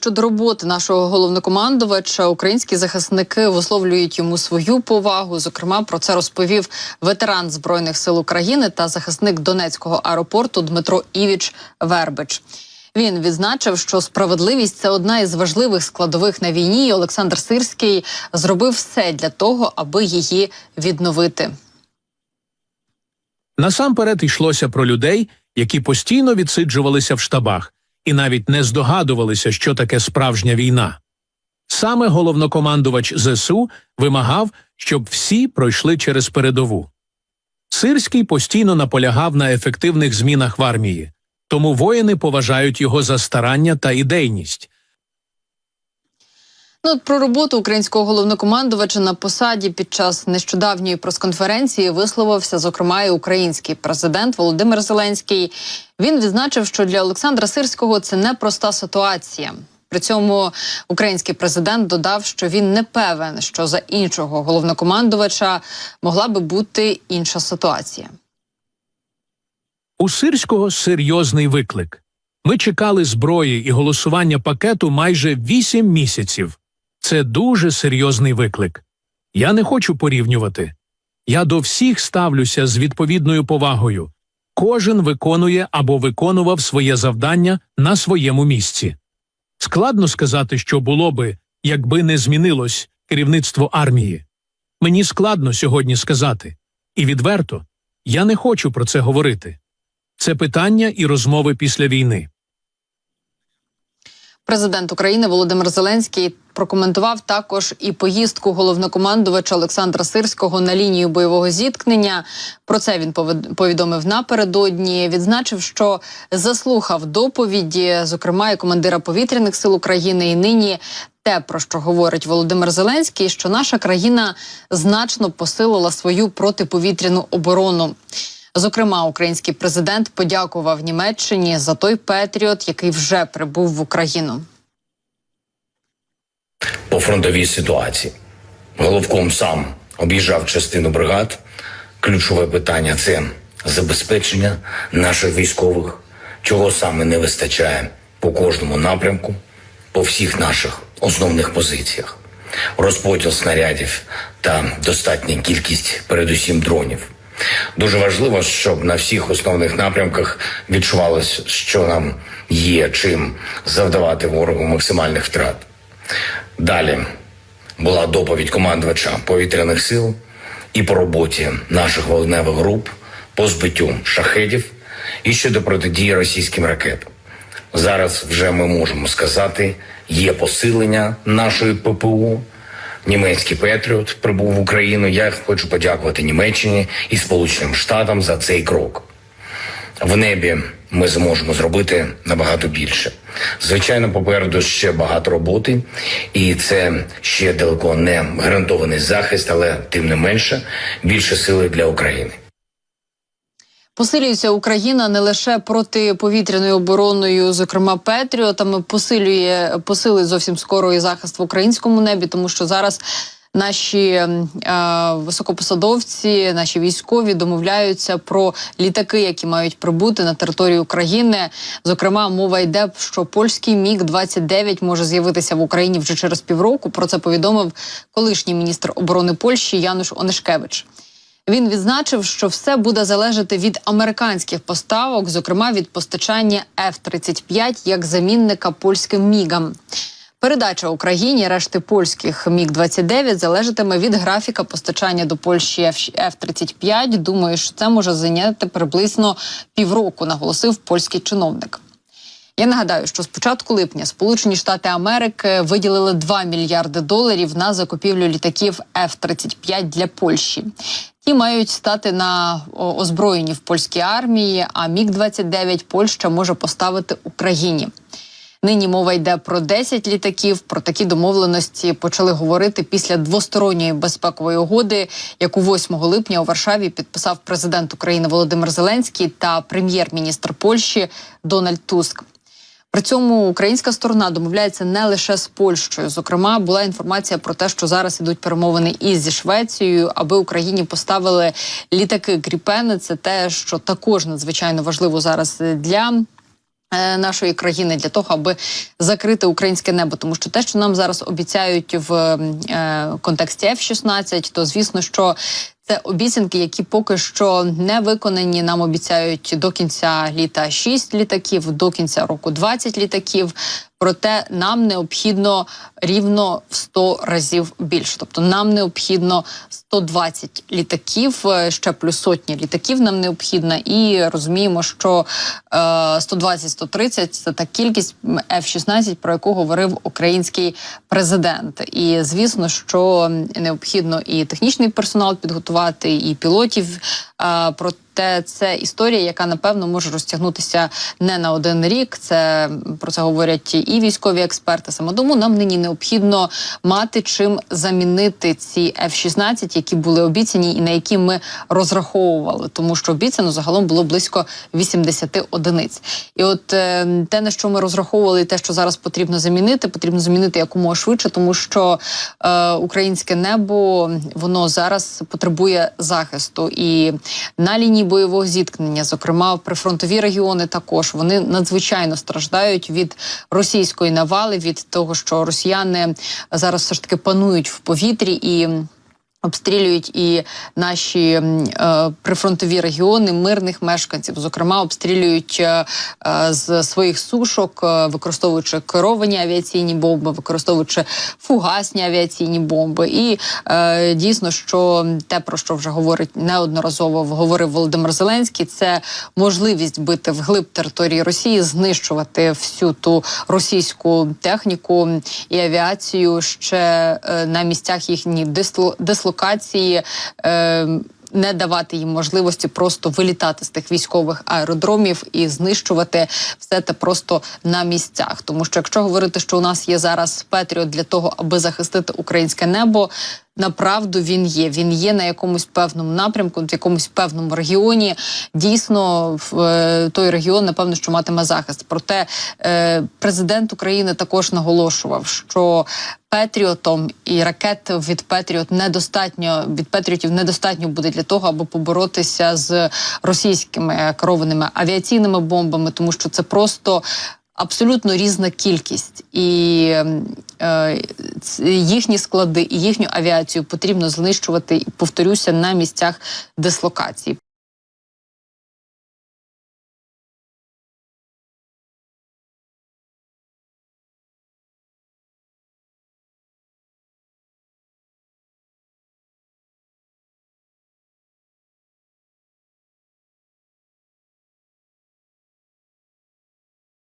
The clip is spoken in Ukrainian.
щодо роботи нашого головнокомандувача, українські захисники висловлюють йому свою повагу. Зокрема, про це розповів ветеран збройних сил України та захисник Донецького аеропорту Дмитро Івіч Вербич. Він відзначив, що справедливість це одна із важливих складових на війні. і Олександр Сирський зробив все для того, аби її відновити. Насамперед йшлося про людей, які постійно відсиджувалися в штабах і навіть не здогадувалися, що таке справжня війна. Саме головнокомандувач ЗСУ вимагав, щоб всі пройшли через передову. Сирський постійно наполягав на ефективних змінах в армії, тому воїни поважають його за старання та ідейність. Ну, про роботу українського головнокомандувача на посаді під час нещодавньої прес-конференції висловився, зокрема, і український президент Володимир Зеленський. Він відзначив, що для Олександра Сирського це непроста ситуація. При цьому український президент додав, що він не певен, що за іншого головнокомандувача могла би бути інша ситуація. У Сирського серйозний виклик. Ми чекали зброї і голосування пакету майже вісім місяців. Це дуже серйозний виклик. Я не хочу порівнювати. Я до всіх ставлюся з відповідною повагою. Кожен виконує або виконував своє завдання на своєму місці. Складно сказати, що було би, якби не змінилось керівництво армії. Мені складно сьогодні сказати. І відверто, я не хочу про це говорити. Це питання і розмови після війни. Президент України Володимир Зеленський прокоментував також і поїздку головнокомандувача Олександра Сирського на лінію бойового зіткнення. Про це він повідомив напередодні. Відзначив, що заслухав доповіді, зокрема і командира повітряних сил України, і нині. Те, про що говорить Володимир Зеленський, що наша країна значно посилила свою протиповітряну оборону. Зокрема, український президент подякував Німеччині за той Петріот, який вже прибув в Україну. По фронтовій ситуації. Головком сам об'їжджав частину бригад. Ключове питання це забезпечення наших військових, чого саме не вистачає по кожному напрямку, по всіх наших основних позиціях. Розподіл снарядів та достатня кількість, передусім, дронів. Дуже важливо, щоб на всіх основних напрямках відчувалось, що нам є чим завдавати ворогу максимальних втрат. Далі була доповідь командувача повітряних сил і по роботі наших вогневих груп по збиттю шахедів і щодо протидії російським ракетам. Зараз вже ми можемо сказати, є посилення нашої ППУ. Німецький Петріот прибув в Україну. Я хочу подякувати Німеччині і Сполученим Штатам за цей крок. В небі ми зможемо зробити набагато більше. Звичайно, попереду ще багато роботи, і це ще далеко не гарантований захист, але тим не менше більше сили для України. Посилюється Україна не лише протиповітряною обороною, зокрема Петріотами, посилює посилить зовсім скоро і захист в українському небі, тому що зараз. Наші високопосадовці, наші військові домовляються про літаки, які мають прибути на територію України. Зокрема, мова йде, що польський міг 29 може з'явитися в Україні вже через півроку. Про це повідомив колишній міністр оборони Польщі Януш Онешкевич. Він відзначив, що все буде залежати від американських поставок, зокрема від постачання F-35 як замінника польським мігам. Передача Україні решти польських міг 29 залежатиме від графіка постачання до Польщі F-35. Думаю, що це може зайняти приблизно півроку, наголосив польський чиновник. Я нагадаю, що з початку липня Сполучені Штати Америки виділили 2 мільярди доларів на закупівлю літаків F-35 для Польщі. Ті мають стати на о, озброєнні в польській армії. А міг 29 Польща може поставити Україні. Нині мова йде про 10 літаків. Про такі домовленості почали говорити після двосторонньої безпекової угоди, яку 8 липня у Варшаві підписав президент України Володимир Зеленський та прем'єр-міністр Польщі Дональд Туск. При цьому українська сторона домовляється не лише з Польщею. Зокрема, була інформація про те, що зараз ідуть перемовини і зі Швецією, аби Україні поставили літаки Гріпени. Це те, що також надзвичайно важливо зараз для е, Нашої країни для того, аби закрити українське небо, тому що те, що нам зараз обіцяють в е, контексті F-16, то звісно, що це обіцянки, які поки що не виконані. Нам обіцяють до кінця літа 6 літаків, до кінця року 20 літаків. Проте нам необхідно рівно в 100 разів більше. Тобто нам необхідно 120 літаків, е, ще плюс сотні літаків нам необхідно, і розуміємо, що е, 120-130 – це та кількість F-16, про яку говорив український президент. І звісно, що необхідно і технічний персонал підготувати, і пілотів. Про це історія, яка напевно може розтягнутися не на один рік. Це про це говорять і військові експерти. Саме тому нам нині необхідно мати чим замінити ці F-16, які були обіцяні, і на які ми розраховували, тому що обіцяно загалом було близько 80 одиниць. І от е, те, на що ми розраховували, те, що зараз потрібно замінити, потрібно замінити якомога швидше, тому що е, українське небо воно зараз потребує захисту і на лінії бойового зіткнення, зокрема прифронтові регіони, також вони надзвичайно страждають від російської навали, від того, що росіяни зараз все ж таки панують в повітрі і. Обстрілюють і наші е, прифронтові регіони мирних мешканців. Зокрема, обстрілюють е, е, з своїх сушок, е, використовуючи керовані авіаційні бомби, використовуючи фугасні авіаційні бомби. І е, дійсно, що те, про що вже говорить неодноразово говорив Володимир Зеленський, це можливість бити вглиб території Росії, знищувати всю ту російську техніку і авіацію ще е, на місцях їхньої дисло- дислокації. Е, не давати їм можливості просто вилітати з тих військових аеродромів і знищувати все те просто на місцях. Тому що якщо говорити, що у нас є зараз Петріот для того, аби захистити українське небо. Направду він є. Він є на якомусь певному напрямку, в якомусь певному регіоні. Дійсно, в е, той регіон, напевно, що матиме захист. Проте е, президент України також наголошував, що Петріотом і ракет від Петріот недостатньо від Петріотів недостатньо буде для того, аби поборотися з російськими керованими авіаційними бомбами, тому що це просто. Абсолютно різна кількість, і е, їхні склади і їхню авіацію потрібно знищувати, повторюся, на місцях дислокації.